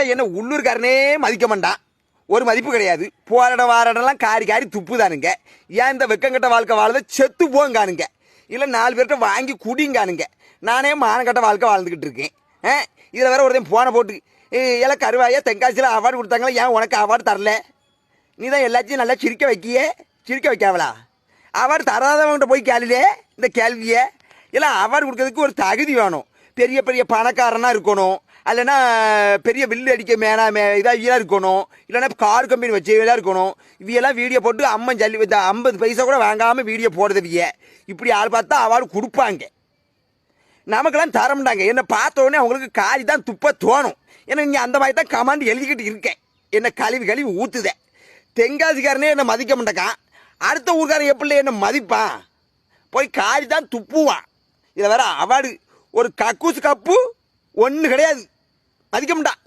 இல்லை என்ன உள்ளூர்காரனே மதிக்க மாட்டான். ஒரு மதிப்பு கிடையாது. போராட வாராடெல்லாம் காரி காரி துப்புதானுங்க. ஏன் இந்த வெக்கங்கட்ட வாழ்க்கை வாழ்ந்த செத்து போங்கானுங்க. இல்லை நாலு பேர்கிட்ட வாங்கி குடிங்கானுங்க. நானே மானக்கட்ட வாழ்க்கை வாழ்ந்துக்கிட்டு இருக்கேன். ஆ? இதில் வேற ஒருத்தையும் போனை போட்டு எல்லாம் கருவாயா தென்காசியில் அவார்டு கொடுத்தாங்களா? ஏன் உனக்கு அவார்டு தரல? நீ தான் எல்லாத்தையும் நல்லா சிரிக்க வைக்கியே? சிரிக்க வைக்காவலா அவார்டு தராதவங்கிட்ட போய் கேளுலே இந்த கேள்வியை. இல்லை அவார்டு கொடுக்கறதுக்கு ஒரு தகுதி வேணும். பெரிய பெரிய பணக்காரனாக இருக்கணும். இல்லைன்னா பெரிய வில்லு அடிக்க மேனா மே இதாக இருக்கணும். இல்லைன்னா கார் கம்பெனி வச்சவெல்லாம் இருக்கணும். இவையெல்லாம் வீடியோ போட்டு அம்மன் ஜல்லி ஐம்பது பைசா கூட வாங்காமல் வீடியோ போடுறதுவிய இப்படி ஆள் பார்த்தா அவார்டு கொடுப்பாங்க. நமக்கெல்லாம் தரமாட்டாங்க. என்னை பார்த்த உடனே அவங்களுக்கு காரி தான் துப்ப தோணும். ஏன்னா நீங்கள் அந்த மாதிரி தான் கமாண்ட் எழுதிக்கிட்டு இருக்கேன். என்னை கழுவி கழுவி ஊற்றுதே தென்காசிக்காரனே என்னை மதிக்க மாட்டேக்கான். அடுத்த ஊர்க்காரன் எப்படி என்னை மதிப்பான்? போய் காரி தான் துப்புவான். இதில் வேற அவார்டு. ஒரு கக்கூஸ் கப்பு ஒன்று கிடையாது. மதிக்க மாட்டான்